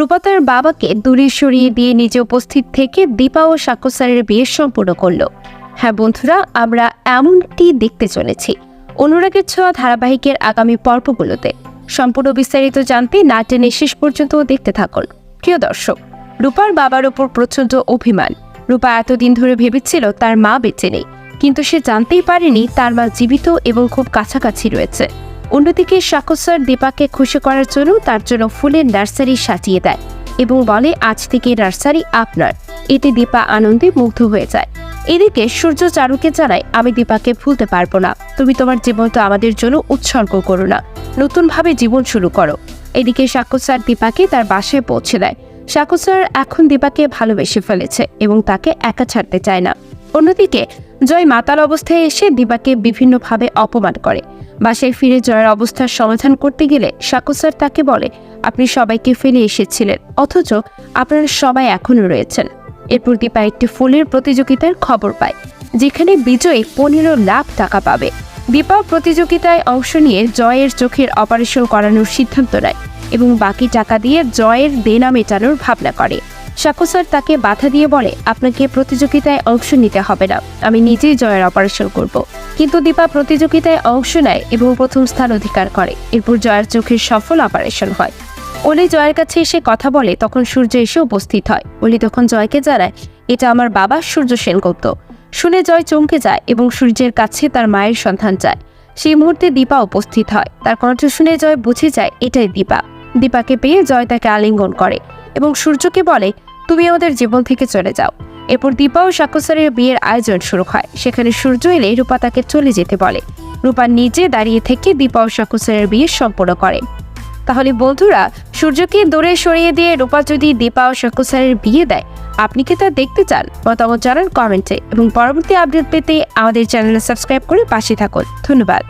রূপা তার বাবাকে দূরে সরিয়ে দিয়ে নিজে উপস্থিত থেকে দীপা ও সাক্ষ্য বিয়ে সম্পূর্ণ করল। হ্যাঁ বন্ধুরা, আমরা এমনটি দেখতে চলেছি অনুরাগের ছোঁয়া ধারাবাহিকের আগামী পর্বগুলোতে। সম্পূর্ণ বিস্তারিত জানতে না টেনে শেষ পর্যন্ত দেখতে থাকুন। প্রিয় দর্শক, রূপার বাবার ওপর প্রচণ্ড অভিমান। রূপা এতদিন ধরে ভেবেছিল তার মা বেঁচে নেই, কিন্তু সে জানতেই পারেনি তার মা জীবিত এবং খুব কাছাকাছি রয়েছে। অন্যদিকে সাকস্যার দীপাকে খুশি করার জন্য তার জন্য ফুলের নার্সারি সাজিয়ে দেয় এবং বলে, আজ থেকে নার্সারি আপনার। এতে দীপা আনন্দে মুগ্ধ হয়ে যায়। এদিকে সূর্য চারুকে জানায়, আমি দীপাকে ভুলতে পারব না। তুমি তোমার জীবনটা আমাদের জন্য উৎসর্গ করো না। নতুনভাবে জীবন শুরু করো। এদিকে সাক্ষস্যার দীপাকে তার বাসায় পৌঁছে দেয়। সাক্ষস্যার এখন দীপাকে ভালোবেসে ফেলেছে এবং তাকে একা ছাড়তে চায় না। অন্যদিকে, জয় মাতাল অবস্থায় এসে দিবাকে বিভিন্নভাবে অপমান করে। বাসায় ফিরে জয়ের অবস্থার সমাধান করতে গেলে সাক্ষস্যার তাকে বলে, আপনি সবাইকে ফেলে এসেছিলেন, অথচ আপনারা সবাই এখনও রয়েছেন। এরপর দীপা একটি ফুলের প্রতিযোগিতার খবর পায়, যেখানে বিজয়ী পনেরো লাখ টাকা পাবে। দীপা প্রতিযোগিতায় অংশ নিয়ে জয়ের চোখের অপারেশন করানোর সিদ্ধান্ত নেয় এবং বাকি টাকা দিয়ে জয়ের দেনা মেটানোর ভাবনা করে। সাকু স্যার তাকে বাধা দিয়ে বলে, আপনাকে প্রতিযোগিতায় অংশ নিতে হবে না। আমি নিজেই জয়ের অপারেশন করব। কিন্তু দীপা প্রতিযোগিতায় অংশ নেয় এবং প্রথম স্থান অধিকার করে। এরপর জয়ের চোখের সফল অপারেশন হয়। অলি জয়ের কাছে এসে কথা বলে, তখন সূর্য এসে উপস্থিত হয়। অলি তখন জয়কে জানায়, এটা আমার বাবা সূর্য সেনগুপ্ত। শুনে জয় চমকে যায় এবং সূর্যের কাছে তার মায়ের সন্ধান চায়। সেই মুহূর্তে দীপা উপস্থিত হয়। তার কণ্ঠ শুনে জয় বুঝে যায়, এটাই দীপা। দীপাকে পেয়ে জয় তাকে আলিঙ্গন করে এবং সূর্যকে বলে তুমি আমাদের জীবন থেকে চলে যাও। এরপর দীপা ও সাক্ষস্যারের বিয়ের আয়োজন শুরু হয়। সেখানে সূর্য এলে রূপা তাকে চলে যেতে বলে। রূপা নিজে দাঁড়িয়ে থেকে দীপা ও সাক্ষস্যারের বিয়ে সম্পন্ন করে। তাহলে বন্ধুরা, সূর্যকে দূরে সরিয়ে দিয়ে রূপা যদি দীপা ও সাক্ষস্যারের বিয়ে দেয়, আপনি কি তা দেখতে চান? মতামত জানান কমেন্টে এবং পরবর্তী আপডেট পেতে আমাদের চ্যানেলে সাবস্ক্রাইব করে পাশে থাকুন। ধন্যবাদ।